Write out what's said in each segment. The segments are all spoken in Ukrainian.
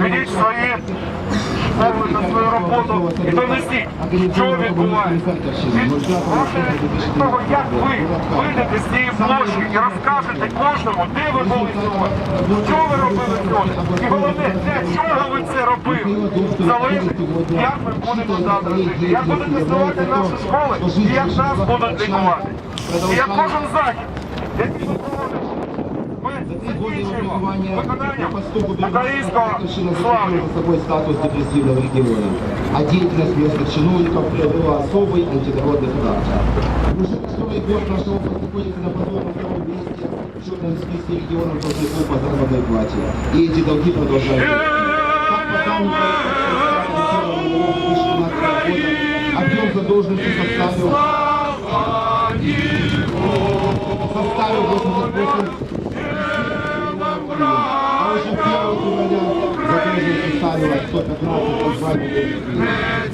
Ведіть свої повні на свою роботу і донесіть, що відбувається. Від того, як ви вийдете з цієї площі і розкажете кожному, де ви були сьогодні, що ви робили сьогодні. І головне, для чого ви це робили. Залежить, як ми будемо завтра жити, як будуть існувати наші школи, і як нас будуть лікувати. І як кожен захід, який ми закінчуємо виконанням українського славу. за собой статус депрессивного региона, а деятельность местных чиновников приобрела особый антинародный характер. Уже шестой год нашего находится на позорном втором месте в черном списке регионов должников по заработной плате. И эти долги продолжают. Как по данным года, объем задолженности составил составил 88 а уже 1 февраля задолженность составила 115,2 миллиона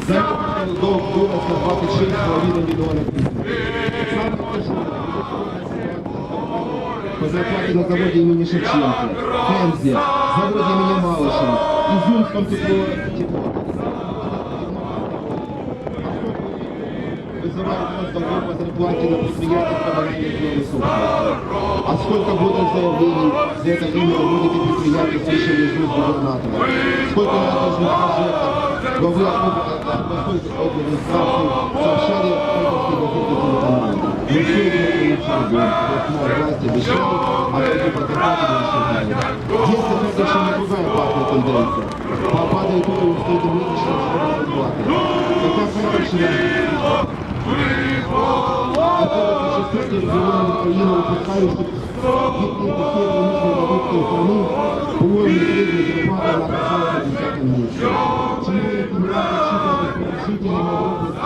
За это долг вырос на 26,5 миллионов Самое тяжелое по зарплате на заводе имени Шевченко, Пензе, заводе имени Малышева, Изюмском тепло, тепло. Вызывает у нас долгов по зарплате на предприятиях коммунальных высоких. А сколько будет заявлений за это время работники предприятий слышали из уст губернатора? Сколько нас должны прожектов главы областной администрации сообщали в Харьковской газете телеканала. Мы все это получили, областная власть обещала, а только показатели не считают. Если это еще не другая опасная тенденция. Падает уровень среднемесячных зарплаты. Хотя Харьковщина это шестые регионы Украины выпускающих гибкие такие промышленные продукты страны, уровень средней зарплаты на оказался в десятом месте. Чиновники не раз отчитывались перед жителями области